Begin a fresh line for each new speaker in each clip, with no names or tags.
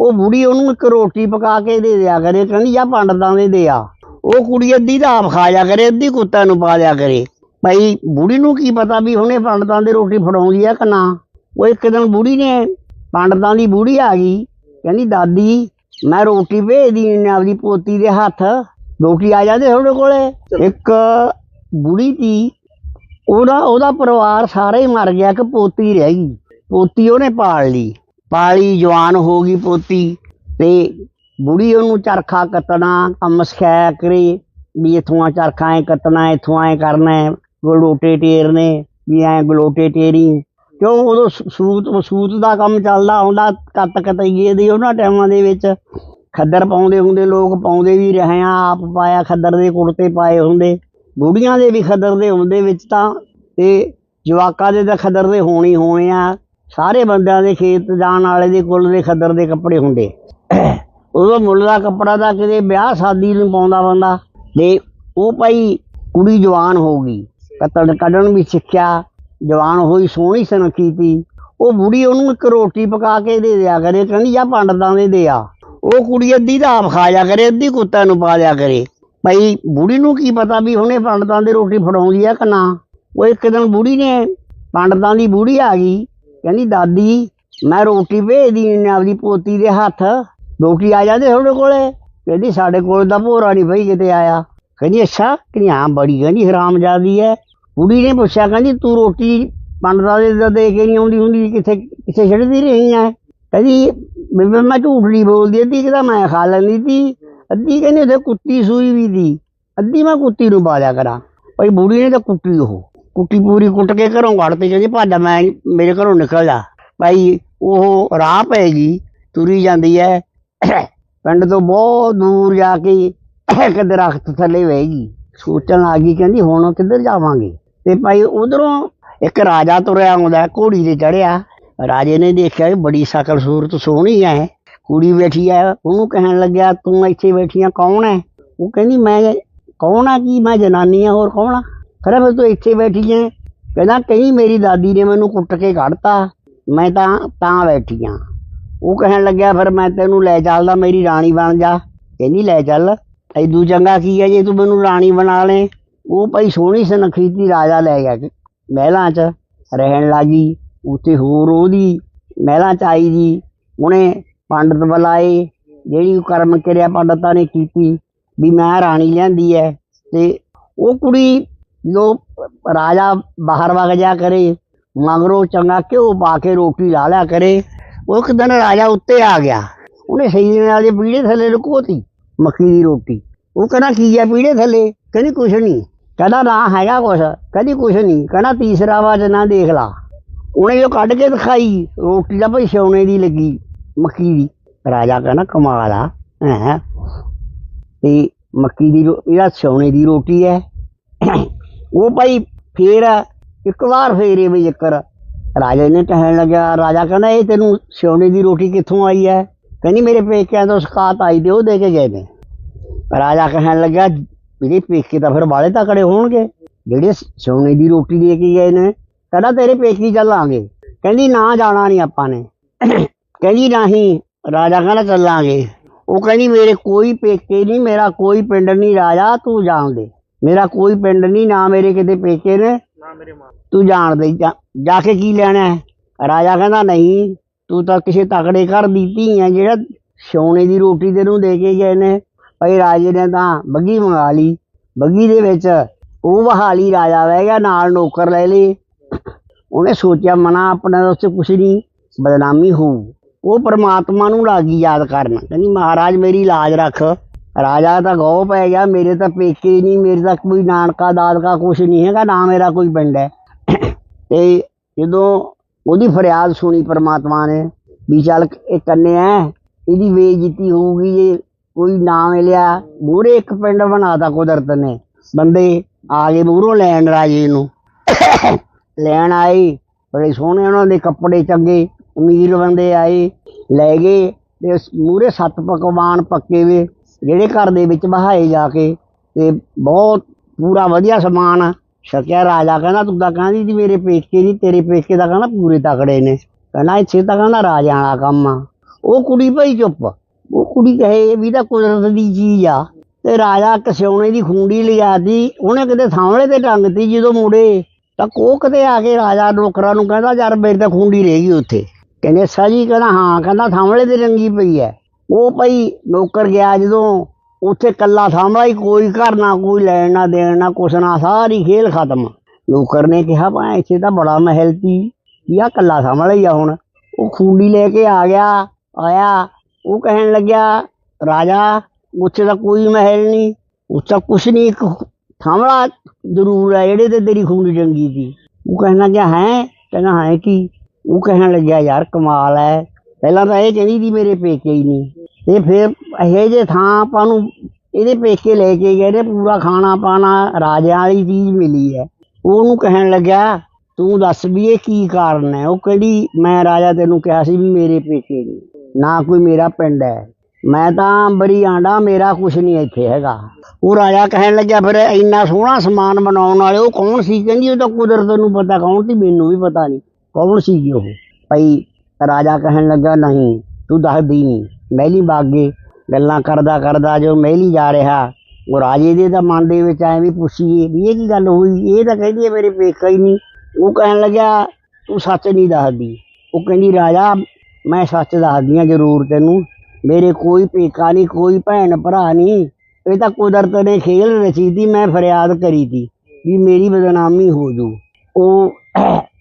ਉਹ ਬੁੜੀ ਉਹਨੂੰ ਇੱਕ ਰੋਟੀ ਪਕਾ ਕੇ ਦੇ ਦਿਆ ਕਰੇ, ਕਹਿੰਦੀ, ਜਾਂ ਪੰਡਤਾਂ ਦੇ ਦੇ ਆ। ਉਹ ਕੁੜੀ ਅੱਧੀ ਤਾਂ ਆਪ ਖਾ ਜਾ ਕਰੇ, ਅੱਧੀ ਕੁੱਤਾ ਨੂੰ ਪਾ ਦਿਆ ਕਰੇ। ਭਾਈ, ਬੁੜੀ ਨੂੰ ਕੀ ਪਤਾ ਵੀ ਹੁਣੇ ਪੰਡਤਾਂ ਦੀ ਰੋਟੀ ਫੜਾਉਂਦੀ ਆ ਕਿ ਨਾ? ਉਹ ਇੱਕ ਦਿਨ ਬੁੜੀ ਨੇ ਪੰਡਤਾਂ ਦੀ ਬੁੜੀ ਆ ਗਈ, ਕਹਿੰਦੀ, ਦਾਦੀ, ਮੈਂ ਰੋਟੀ ਭੇਜਦੀ ਨੇ ਆਪਦੀ ਪੋਤੀ ਦੇ ਹੱਥ। ਰੋਟੀ ਆ ਜਾਂਦੇ ਤੁਹਾਡੇ ਕੋਲੇ? ਇੱਕ ਬੁੜੀ ਦੀ, ਉਹਦਾ ਉਹਦਾ ਪਰਿਵਾਰ ਸਾਰੇ ਹੀ ਮਰ ਗਿਆ ਕਿ ਪੋਤੀ ਰਹਿ ਗਈ। ਪੋਤੀ ਉਹਨੇ ਪਾਲ ਲਈ। ਪਾਲੀ ਜਵਾਨ ਹੋ ਗਈ ਪੋਤੀ ਤੇ ਬੁੜੀ ਉਹਨੂੰ ਚਰਖਾ ਕੱਤਣਾ ਕੰਮ ਸਿਖਾਇਆ ਕਰੇ ਵੀ ਇਥੋਂ ਆ ਚਰਖਾ ਐ ਕੱਤਣਾ ਇਥੋਂ ਐ ਕਰਨਾ, ਗਲੋਟੇ ਟੇਰਨੇ, ਵੀ ਐ ਗਲੋਟੇ ਟੇਰੀ। ਕਿਉਂ ਉਦੋਂ ਸੂਤ ਸੂਤ ਦਾ ਕੰਮ ਚੱਲਦਾ ਹੁੰਦਾ ਕੱਤ ਕਤਈਏ ਦੀ ਉਹਨਾਂ ਟਾਈਮਾਂ ਦੇ ਵਿੱਚ। ਖੱਦਰ ਪਾਉਂਦੇ ਹੁੰਦੇ, ਲੋਕ ਪਾਉਂਦੇ ਵੀ ਰਹੇ ਆ, ਆਪ ਪਾਇਆ ਖੱਦਰ ਦੇ ਕੁੜਤੇ ਪਾਏ ਹੁੰਦੇ। ਬੁੜੀਆਂ ਦੇ ਵੀ ਖੱਦਰ ਦੇ ਹੁੰਦੇ ਵਿੱਚ ਤਾਂ, ਤੇ ਜਵਾਕਾਂ ਦੇ ਤਾਂ ਖੱਦਰ ਦੇ ਹੋਣੇ ਹੀ ਹੋਣੇ ਆ। ਸਾਰੇ ਬੰਦਿਆਂ ਦੇ ਖੇਤ ਜਾਣ ਵਾਲੇ ਦੇ ਕੁੱਲ ਦੇ ਖੱਦਰ ਦੇ ਕੱਪੜੇ ਹੁੰਦੇ। ਉਦੋਂ ਮੁੱਲ ਦਾ ਕੱਪੜਾ ਤਾਂ ਕਿਤੇ ਵਿਆਹ ਸ਼ਾਦੀ ਨੂੰ ਪਾਉਂਦਾ ਬੰਦਾ ਤੇ ਉਹ ਭਾਈ ਕੁੜੀ ਜਵਾਨ ਹੋ ਗਈ। ਕੱਤਣ ਕੱਢਣ ਵੀ ਸਿੱਖਿਆ, ਜਵਾਨ ਹੋਈ, ਸੋਹਣੀ ਸੁਨੱਖੀ ਤੀ ਉਹ ਬੁੜੀ ਉਹਨੂੰ ਇੱਕ ਰੋਟੀ ਪਕਾ ਕੇ ਦੇ ਦਿਆ ਕਰੇ, ਕਹਿੰਦੀ ਜਾਂ ਪੰਡਤਾਂ ਦੇ ਦੇ ਆ ਉਹ ਕੁੜੀ ਅੱਧੀ ਤਾਂ ਆਪ ਖਾ ਜਾ ਕਰੇ, ਅੱਧੀ ਕੁੱਤਿਆਂ ਨੂੰ ਪਾ ਦਿਆ ਕਰੇ। ਭਾਈ ਬੁੜੀ ਨੂੰ ਕੀ ਪਤਾ ਵੀ ਹੁਣੇ ਪੰਡਤਾਂ ਦੀ ਰੋਟੀ ਫੜਾਉਂਦੀ ਆ ਕਿ ਨਾ? ਉਹ ਇੱਕ ਦਿਨ ਬੁੜੀ ਨੇ ਪੰਡਤਾਂ ਦੀ ਬੁੜੀ ਆ ਗਈ। ਕਹਿੰਦੀ, ਦਾਦੀ, ਮੈਂ ਰੋਟੀ ਭੇਜਦੀ ਨੇ ਆਪਦੀ ਪੋਤੀ ਦੇ ਹੱਥ। ਰੋਟੀ ਆ ਜਾਂਦੇ ਤੁਹਾਡੇ ਕੋਲੇ? ਕਹਿੰਦੀ, ਸਾਡੇ ਕੋਲ ਤਾਂ ਭੋਰਾ ਨਹੀਂ ਭਈ ਕਿਤੇ ਆਇਆ। ਕਹਿੰਦੀ, ਅੱਛਾ, ਕਹਿੰਦੀ, ਹਾਂ, ਬੜੀ ਕਹਿੰਦੀ ਹਰਾਮਜ਼ਾਦੀ ਹੈ ਬੁੜੀ ਨੇ ਪੁੱਛਿਆ, ਕਹਿੰਦੀ, ਤੂੰ ਰੋਟੀ ਪੰਡਤਾਂ ਦੇ ਦੇ- ਕੇ ਨਹੀਂ ਆਉਂਦੀ ਹੁੰਦੀ, ਕਿੱਥੇ ਕਿੱਥੇ ਛੱਡਦੀ ਰਹੀ ਹੈ ਕਹਿੰਦੀ ਬੇਬੇ ਮੈਂ ਝੂਠ ਨਹੀਂ ਬੋਲਦੀ, ਅੱਧੀ ਕਿਦਾ ਮੈਂ ਖਾ ਲੈਂਦੀ ਤੀ। ਅੱਧੀ ਕਹਿੰਦੀ ਉਹਦੇ ਕੁੱਤੀ ਸੂਈ ਵੀ ਦੀ ਅੱਧੀ ਮੈਂ ਕੁੱਤੀ ਨੂੰ ਬਾਲਿਆ ਕਰਾਂ। ਭਾਈ, ਬੁੜੀ ਨੇ ਤਾਂ ਕੁੱਟੀ ਉਹ। ਕੁੱਟੀ ਪੂਰੀ ਕੁੱਟ ਕੇ ਘਰੋਂ ਕੱਢ ਤੇ ਕਹਿੰਦੀ ਭਾਜਾ ਮੈਂ ਨੀ- ਮੇਰੇ ਘਰੋਂ ਨਿਕਲ ਜਾ ਭਾਈ, ਉਹ ਰਾਹ ਪੈ ਤੁਰੀ ਜਾਂਦੀ ਹੈ ਪਿੰਡ ਤੋਂ ਬਹੁਤ ਦੂਰ ਜਾ ਕੇ ਇੱਕ ਦਰਖਤ ਥੱਲੇ ਬਹਿ ਗਈ। ਸੋਚਣ ਆ ਗਈ, ਕਹਿੰਦੀ ਹੁਣ ਕਿੱਧਰ ਜਾਵਾਂਗੇ? ਤੇ ਭਾਈ ਉਧਰੋਂ ਇੱਕ ਰਾਜਾ ਤੁਰਿਆ ਆਉਂਦਾ, ਘੋੜੀ ਤੇ ਚੜਿਆ ਰਾਜੇ ਨੇ ਦੇਖਿਆ ਵੀ ਬੜੀ ਸ਼ਕਲ ਸੂਰਤ ਸੋਹਣੀ ਹੈ ਕੁੜੀ ਬੈਠੀ ਹੈ ਉਹਨੂੰ ਕਹਿਣ ਲੱਗਿਆ, ਤੂੰ ਇੱਥੇ ਬੈਠੀ ਆ, ਕੌਣ ਹੈ ਉਹ ਕਹਿੰਦੀ, ਮੈਂ ਕੌਣ ਆ? ਕੀ ਮੈਂ ਜਨਾਨੀ ਆ, ਹੋਰ ਕੌਣ ਆ? ਕਹਿੰਦਾ ਫਿਰ ਤੂੰ ਇੱਥੇ ਬੈਠੀ ਹੈ ਕਹਿੰਦਾ ਕਈ ਮੇਰੀ ਦਾਦੀ ਨੇ ਮੈਨੂੰ ਕੁੱਟ ਕੇ ਕੱਢਤਾ। ਮੈਂ ਤਾਂ ਤਾਂ ਬੈਠੀ ਆ। ਉਹ ਕਹਿਣ ਲੱਗਿਆ, ਫਿਰ ਮੈਂ ਤੈਨੂੰ ਲੈ ਚੱਲਦਾ, ਮੇਰੀ ਰਾਣੀ ਬਣ ਜਾ। ਕਹਿੰਦੀ, ਲੈ ਚੱਲ। ਐਦੂ ਚੰਗਾ ਕੀ ਹੈ ਜੇ ਤੂੰ ਮੈਨੂੰ ਰਾਣੀ ਬਣਾ ਲੈ। ਉਹ ਭਾਈ ਸੋਹਣੀ ਸੁਨੱਖੀ ਤੀ ਰਾਜਾ ਲੈ ਗਿਆ ਮਹਿਲਾਂ 'ਚ ਰਹਿਣ ਲੱਗੀ। ਉੱਥੇ ਹੋਰ ਉਹਦੀ ਮਹਿਲਾਂ 'ਚ ਆਈ ਜੀ ਉਹਨੇ ਪੰਡਤ ਬੁਲਾਏ। ਜਿਹੜੀ ਕਰਮ ਕਿਰਿਆ ਪੰਡਤਾਂ ਨੇ ਕੀਤੀ ਵੀ ਮੈਂ ਰਾਣੀ ਲਿਆਂਦੀ ਹੈ ਤੇ ਉਹ ਕੁੜੀ ਜਦੋਂ ਰਾਜਾ ਬਾਹਰ ਵਗ ਜਾ ਕਰੇ, ਮਗਰੋਂ ਚੰਗਾ ਘਿਓ ਪਾ ਕੇ ਰੋਟੀ ਲਾ ਲਿਆ ਕਰੇ, ਉਹ ਇੱਕ ਦਿਨ ਰਾਜਾ ਉੱਤੇ ਆ ਗਿਆ। ਉਹਨੇ ਸਹੀ ਨਾਲ ਦੇ ਪੀੜੇ ਥੱਲੇ ਲੁਕੋਤੀ, ਮੱਕੀ ਦੀ ਰੋਟੀ। ਉਹ ਕਹਿੰਦਾ, ਕੀ ਹੈ ਪੀੜੇ ਥੱਲੇ? ਕਹਿੰਦੀ, ਕੁਛ ਨਹੀਂ। ਕਹਿੰਦਾ, ਨਾ, ਹੈਗਾ ਕੁਛ। ਕਹਿੰਦੀ, ਕੁਛ ਨਹੀਂ। ਕਹਿੰਦਾ, ਤੀਸਰਾ ਵਾਰ ਨਾ ਦੇਖ ਲਾ। ਉਹਨੇ ਜੋ ਕੱਢ ਕੇ ਦਿਖਾਈ, ਰੋਟੀ ਦਾ ਭਾਈ ਸੋਨੇ ਦੀ ਲੱਗੀ, ਮੱਕੀ ਦੀ। ਰਾਜਾ ਕਹਿੰਦਾ, ਕਮਾਲ ਆ, ਹੈ? ਤੇ ਮੱਕੀ ਦੀ ਰੋ- ਇਹਦਾ ਸੋਨੇ ਦੀ ਰੋਟੀ ਹੈ ਉਹ ਭਾਈ ਫੇਰ ਇੱਕ ਵਾਰ ਫੇਰੇ ਵੀ ਜ਼ਿਕਰ ਰਾਜੇ ਨੇ ਕਹਿਣ ਲੱਗਾ ਰਾਜਾ ਕਹਿੰਦਾ, ਇਹ ਤੈਨੂੰ ਸਿਉਣੇ ਦੀ ਰੋਟੀ ਕਿੱਥੋਂ ਆਈ ਹੈ ਕਹਿੰਦੀ, ਮੇਰੇ ਪੇਕਿਆਂ ਤੋਂ ਸਕਾਤ ਆਈ ਤੇ ਉਹ ਦੇ ਕੇ ਗਏ ਨੇ। ਰਾਜਾ ਕਹਿਣ ਲੱਗਾ ਮੇਰੇ ਪੇਕੇ ਤਾਂ ਫਿਰ ਵਾਲੇ ਤਕੜੇ ਹੋਣਗੇ, ਜਿਹੜੇ ਸਿਉਣੇ ਦੀ ਰੋਟੀ ਦੇ ਕੇ ਗਏ ਨੇ। ਕਹਿੰਦਾ, ਤੇਰੇ ਪੇਕੀ ਚੱਲਾਂਗੇ। ਕਹਿੰਦੀ, ਨਾ ਜਾਣਾ ਨਹੀਂ ਆਪਾਂ ਨੇ। ਕਹਿੰਦੀ ਨਹੀਂ ਰਾਜਾ ਕਹਿੰਦਾ, ਚੱਲਾਂਗੇ। ਉਹ ਕਹਿੰਦੀ, ਮੇਰੇ ਕੋਈ ਪੇਕੇ ਨਹੀਂ ਮੇਰਾ ਕੋਈ ਪਿੰਡ ਨਹੀਂ ਰਾਜਾ, ਤੂੰ ਜਾਣ ਦੇ। ਮੇਰਾ ਕੋਈ ਪਿੰਡ ਨਹੀਂ ਨਾ ਮੇਰੇ ਕਿਤੇ ਪੇਕੇ ਨੇ। ਤੂੰ ਜਾਣ ਦੇ ਜਾ- ਜਾ ਕੇ ਕੀ ਲੈਣਾ ਹੈ? ਰਾਜਾ ਕਹਿੰਦਾ ਨਹੀਂ ਤੂੰ ਤਾਂ ਕਿਸੇ ਤਕੜੇ ਘਰ ਦੀ ਧੀ ਹੈ ਜਿਹੜਾ ਸੋਨੇ ਦੀ ਰੋਟੀ ਤੈਨੂੰ ਦੇ ਕੇ ਗਏ ਨੇ। ਭਾਈ ਰਾਜੇ ਨੇ ਤਾਂ ਬੱਗੀ ਮੰਗਾ ਲਈ। ਬੱਗੀ ਦੇ ਵਿੱਚ ਉਹ ਬਹਾਲੀ ਰਾਜਾ ਬਹਿ ਗਿਆ ਨਾਲ ਨੌਕਰ ਲੈ ਲਏ। ਉਹਨੇ ਸੋਚਿਆ ਮਨਾ ਆਪਣਾ ਤਾਂ ਉੱਥੇ ਕੁਛ ਨਹੀਂ ਬਦਨਾਮੀ ਹੋਊ। ਉਹ ਪਰਮਾਤਮਾ ਨੂੰ ਲੱਗੀ ਯਾਦ ਕਰਨ। ਕਹਿੰਦੀ ਮਹਾਰਾਜ ਮੇਰੀ ਲਾਜ ਰੱਖ। ਰਾਜਾ ਤਾਂ ਗੌ ਪੈ ਗਿਆ, ਮੇਰੇ ਤਾਂ ਪੇਕੇ ਨਹੀਂ, ਮੇਰੇ ਤਾਂ ਕੋਈ ਨਾਨਕਾ, ਦਾਦਕਾ ਕੁਛ ਨਹੀਂ ਹੈਗਾ, ਨਾ ਮੇਰਾ ਕੋਈ ਪਿੰਡ ਹੈ। ਤੇ ਜਦੋਂ ਉਹਦੀ ਫਰਿਆਦ ਸੁਣੀ ਪਰਮਾਤਮਾ ਨੇ ਵੀ ਚੱਲ ਇਹ ਕੰਨਿਆ ਇਹਦੀ ਬੇਇੱਜ਼ਤੀ ਹੋਊਗੀ, ਜੇ ਕੋਈ ਨਾ ਮਿਲਿਆ, ਮੂਹਰੇ ਇੱਕ ਪਿੰਡ ਬਣਾਤਾ ਕੁਦਰਤ ਨੇ। ਬੰਦੇ ਆ ਗਏ ਮੂਹਰੋਂ ਲੈਣ ਰਾਜੇ ਨੂੰ। ਲੈਣ ਆਏ, ਬੜੇ ਸੋਹਣੇ ਉਹਨਾਂ ਦੇ ਕੱਪੜੇ ਚੰਗੇ, ਅਮੀਰ ਬੰਦੇ ਆਏ, ਲੈ ਗਏ, ਤੇ ਮੂਹਰੇ ਸੱਤ ਪਕਵਾਨ ਪੱਕੇ ਵੇ। ਜਿਹੜੇ ਘਰ ਦੇ ਵਿੱਚ ਬਹਾਏ ਜਾ ਕੇ ਤੇ ਬਹੁਤ ਪੂਰਾ ਵਧੀਆ ਸਮਾਨ ਛਕਿਆ ਰਾਜਾ ਕਹਿੰਦਾ, ਤੂੰ ਤਾਂ ਕਹਿੰਦੀ ਸੀ ਮੇਰੇ ਪੇਕੇ ਨਹੀਂ ਤੇਰੇ ਪੇਕੇ ਦਾ ਕਹਿੰਦਾ ਪੂਰੇ ਤਕੜੇ ਨੇ। ਕਹਿੰਦਾ ਇੱਥੇ ਤਾਂ ਕਹਿੰਦਾ ਰਾਜਿਆਂ ਵਾਲਾ ਕੰਮ ਆ। ਉਹ ਕੁੜੀ ਭਾਈ ਚੁੱਪ, ਉਹ ਕੁੜੀ ਕਹੇ ਵੀ ਤਾਂ ਕੁਦਰਤ ਦੀ ਚੀਜ਼ ਆ। ਤੇ ਰਾਜਾ ਕਸਿਉਣੇ ਦੀ ਖੁੰਡੀ ਲਿਆਦੀ ਉਹਨੇ ਕਿਤੇ ਸਾਹਮਣੇ ਤੇ ਟੰਗਤੀ ਜਦੋਂ ਮੁੜੇ। ਤਾਂ ਉਹ ਕਿਤੇ ਆ ਕੇ ਰਾਜਾ ਨੌਕਰਾਂ ਨੂੰ ਕਹਿੰਦਾ ਯਾਰ ਮੇਰੀ ਤਾਂ ਖੁੰਡੀ ਰਹਿ ਗਈ ਉੱਥੇ। ਕਹਿੰਦੇ, ਅੱਛਾ ਜੀ, ਕਹਿੰਦਾ, ਹਾਂ, ਕਹਿੰਦਾ ਸਾਹਮਣੇ ਤੇ ਰੰਗੀ ਪਈ ਹੈ ਉਹ ਭਾਈ ਨੌਕਰ ਗਿਆ ਜਦੋਂ, ਉੱਥੇ ਕੱਲਾ ਸਾਹਮਣਾ ਹੀ ਕੋਈ ਘਰ ਨਾ, ਕੋਈ ਲੈਣ ਨਾ ਦੇਣ ਨਾ ਕੁਛ ਨਾ, ਸਾਰੀ ਖੇਲ ਖਤਮ। ਨੌਕਰ ਨੇ ਕਿਹਾ, ਭਾਈ, ਇੱਥੇ ਤਾਂ ਬੜਾ ਮਹਿਲ ਸੀ ਇਹ ਕੱਲਾ ਸਾਹਮਣਾ ਹੀ ਆ ਹੁਣ। ਉਹ ਖੂੰਡੀ ਲੈ ਕੇ ਆ ਗਿਆ, ਆਇਆ, ਉਹ ਕਹਿਣ ਲੱਗਿਆ, ਰਾਜਾ, ਉੱਥੇ ਤਾਂ ਕੋਈ ਮਹਿਲ ਨਹੀਂ, ਉੱਥੇ ਕੁਛ ਨਹੀਂ, ਇੱਕ ਥਾਮਲਾ ਜ਼ਰੂਰ ਹੈ ਜਿਹੜੇ ਤੇ ਤੇਰੀ ਖੂੰਡੀ ਟੰਗੀ ਸੀ। ਉਹ ਕਹਿਣ ਲੱਗਿਆ, ਹੈ? ਕਹਿੰਦਾ, ਹੈ ਕੀ? ਉਹ ਕਹਿਣ ਲੱਗਿਆ, ਯਾਰ ਕਮਾਲ ਹੈ, ਪਹਿਲਾਂ ਤਾਂ ਇਹ ਕਹਿੰਦੀ ਸੀ ਮੇਰੇ ਪੇਕੇ ਹੀ ਨਹੀਂ ਤੇ ਫਿਰ ਇਹ ਜੇ ਥਾਂ ਆਪਾਂ ਨੂੰ ਇਹਦੇ ਪੇਕੇ ਲੈ ਕੇ ਗਏ ਨੇ, ਪੂਰਾ ਖਾਣਾ ਪਾਣਾ, ਰਾਜਿਆਂ ਵਾਲੀ ਚੀਜ਼ ਮਿਲੀ ਹੈ। ਉਹਨੂੰ ਕਹਿਣ ਲੱਗਿਆ, ਤੂੰ ਦੱਸ ਵੀ ਇਹ ਕੀ ਕਾਰਨ ਹੈ? ਉਹ ਕਿਹੜੀ, ਮੈਂ ਰਾਜਾ ਤੈਨੂੰ ਕਿਹਾ ਸੀ ਵੀ ਮੇਰੇ ਪੇਕੇ ਨਹੀਂ, ਨਾ ਕੋਈ ਮੇਰਾ ਪਿੰਡ ਹੈ। ਮੈਂ ਤਾਂ ਬੜੀ ਆਂਡਾ, ਮੇਰਾ ਕੁਛ ਨਹੀਂ ਇੱਥੇ ਹੈਗਾ। ਉਹ ਰਾਜਾ ਕਹਿਣ ਲੱਗਿਆ, ਫਿਰ ਇੰਨਾ ਸੋਹਣਾ ਸਮਾਨ ਬਣਾਉਣ ਵਾਲੇ ਉਹ ਕੌਣ ਸੀ? ਕਹਿੰਦੀ, ਉਹ ਤਾਂ ਕੁਦਰਤ ਨੂੰ ਪਤਾ, ਕੌਣ ਸੀ? ਮੈਨੂੰ ਵੀ ਪਤਾ ਨਹੀਂ। ਕੌਣ ਸੀ ਉਹ? ਭਾਈ ਰਾਜਾ ਕਹਿਣ ਲੱਗਾ ਨਹੀਂ ਤੂੰ ਦੱਸਦੀ ਨਹੀਂ ਮਹਿਲੀ ਬਾਗੇ ਗੱਲਾਂ ਕਰਦਾ ਕਰਦਾ ਜੋ ਮਹਿਲੀ ਜਾ ਰਿਹਾ। ਉਹ ਰਾਜੇ ਦੇ ਤਾਂ ਮਨ ਦੇ ਵਿੱਚ ਐਵੇਂ ਵੀ ਪੁੱਛੀਏ ਵੀ ਇਹ ਕੀ ਗੱਲ ਹੋਈ? ਇਹ ਤਾਂ ਕਹਿੰਦੀ ਹੈ ਮੇਰੇ ਪੇਕਾ ਹੀ ਨਹੀਂ। ਉਹ ਕਹਿਣ ਲੱਗਿਆ, ਤੂੰ ਸੱਚ ਨਹੀਂ ਦੱਸਦੀ। ਉਹ ਕਹਿੰਦੀ, ਰਾਜਾ, ਮੈਂ ਸੱਚ ਦੱਸਦੀ ਹਾਂ ਜ਼ਰੂਰ ਤੈਨੂੰ। ਮੇਰੇ ਕੋਈ ਪੇਕਾ ਨਹੀਂ, ਕੋਈ ਭੈਣ ਭਰਾ ਨਹੀਂ। ਇਹ ਤਾਂ ਕੁਦਰਤ ਨੇ ਖੇਲ ਰਚੀ ਤੀ ਮੈਂ ਫਰਿਆਦ ਕਰੀ ਤੀ ਵੀ ਮੇਰੀ ਬਦਨਾਮੀ ਹੋ ਜੂ। ਉਹ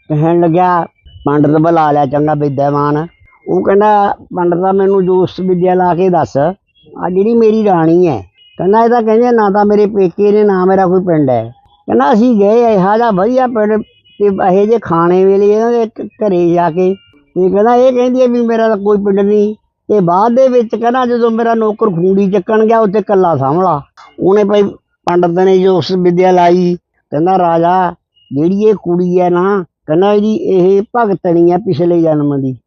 ਕਹਿਣ ਲੱਗਿਆ, ਪੰਡਤ ਬੁਲਾ ਲਿਆ ਚੰਗਾ ਵਿਦਿਆਵਾਨ ਉਹ ਕਹਿੰਦਾ, ਪੰਡਤਾ ਮੈਨੂੰ ਜੋਸ਼ ਵਿਦਿਆ ਲਾ ਕੇ ਦੱਸ। ਆ ਜਿਹੜੀ ਮੇਰੀ ਰਾਣੀ ਹੈ, ਕਹਿੰਦਾ, ਇਹ ਤਾਂ ਕਹਿੰਦੇ ਨਾ ਤਾਂ ਮੇਰੇ ਪੇਕੇ ਨੇ, ਨਾ ਮੇਰਾ ਕੋਈ ਪਿੰਡ ਹੈ। ਕਹਿੰਦਾ, ਅਸੀਂ ਗਏ ਇਹੋ ਜਿਹਾ ਵਧੀਆ ਪਿੰਡ ਤੇ ਇਹੋ ਜਿਹੇ ਖਾਣੇ ਵੇਲੇ ਇਹਨਾਂ ਦੇ ਘ- ਘਰੇ ਜਾ ਕੇ। ਤੇ ਕਹਿੰਦਾ, ਇਹ ਕਹਿੰਦੀ ਹੈ ਵੀ ਮੇਰਾ ਤਾਂ ਕੋਈ ਪਿੰਡ ਨਹੀਂ। ਤੇ ਬਾਅਦ ਦੇ ਵਿੱਚ ਕਹਿੰਦਾ, ਜਦੋਂ ਮੇਰਾ ਨੌਕਰ ਖੂੰਡੀ ਚੱਕਣ ਗਿਆ, ਉੱਥੇ ਕੱਲਾ ਸਾਂਭਲਾ। ਉਹਨੇ ਭਾਈ ਪੰਡਤ ਨੇ ਜੋ ਉਸ ਵਿਦਿਆ ਲਾਈ। ਕਹਿੰਦਾ, ਰਾਜਾ, ਜਿਹੜੀ ਇਹ ਕੁੜੀ ਹੈ ਨਾ, ਕਹਿੰਦਾ, ਇਹਦੀ ਇਹ ਭਗਤਣੀ ਹੈ ਪਿਛਲੇ ਜਨਮ ਦੀ।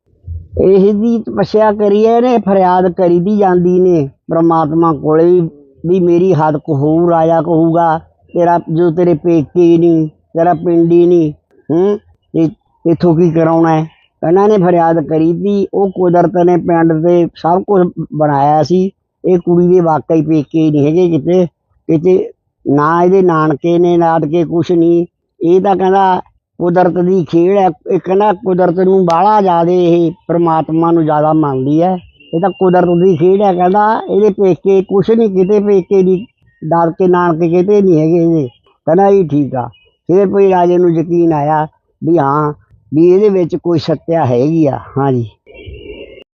ਇਹ ਦੀ ਤਪੱਸਿਆ ਕਰੀਏ ਹੈ ਇਹਨੇ ਫਰਿਆਦ ਕਰੀ ਦੀ ਜਾਂਦੀ ਨੇ। ਪ੍ਰਮਾਤਮਾ ਕੋਲੇ ਵੀ ਮੇਰੀ ਹੱਦ ਕਹੂ ਰਾਜਾ ਕਹੂਗਾ, ਤੇਰਾ ਜੋ ਤੇਰੇ ਪੇਕੇ ਨਹੀਂ ਤੇਰਾ ਪਿੰਡ ਹੀ ਨਹੀਂ ਹੂੰ, ਤੇ ਇਥੋਂ ਕੀ ਕਰਾਉਣਾ ਹੈ? ਇਹਨਾਂ ਨੇ ਫਰਿਆਦ ਕਰੀ ਤੀ ਉਹ ਕੁਦਰਤ ਨੇ ਪਿੰਡ ਤੇ ਸਭ ਕੁਝ ਬਣਾਇਆ ਸੀ। ਇਹ ਕੁੜੀ ਦੇ ਵਾਕਈ ਪੇਕੇ ਨਹੀਂ ਹੈਗੇ ਕਿਤੇ ਕਿਤੇ ਨਾ ਇਹਦੇ ਨਾਨਕੇ ਨੇ, ਨਾਟਕੇ ਕੁਛ ਨਹੀਂ ਇਹ ਤਾਂ ਕਹਿੰਦਾ ਕੁਦਰਤ ਦੀ ਖੇਡ ਹੈ ਇਹ ਕਹਿੰਦਾ ਕੁਦਰਤ ਨੂੰ ਬਾਹਲਾ ਜ਼ਿਆਦਾ ਇਹ ਪਰਮਾਤਮਾ ਨੂੰ ਜ਼ਿਆਦਾ ਮੰਨਦੀ ਹੈ। ਇਹ ਤਾਂ ਕੁਦਰਤ ਦੀ ਖੇਡ ਹੈ, ਕਹਿੰਦਾ ਇਹਦੇ ਪੇਕੇ ਕੁਛ ਨਹੀਂ, ਕਿਤੇ ਪੇਕੇ ਨਹੀਂ ਦਾਦਕੇ ਨਾਨਕੇ ਕਿਤੇ ਨਹੀਂ ਹੈਗੇ ਇਹਦੇ। ਕਹਿੰਦਾ ਇਹ ਠੀਕ ਆ। ਫਿਰ ਕੋਈ ਰਾਜੇ ਨੂੰ ਯਕੀਨ ਆਇਆ ਵੀ ਹਾਂ, ਵੀ ਇਹਦੇ ਵਿੱਚ ਕੋਈ ਸੱਤਿਆ ਹੈਗੀ ਆ। ਹਾਂਜੀ।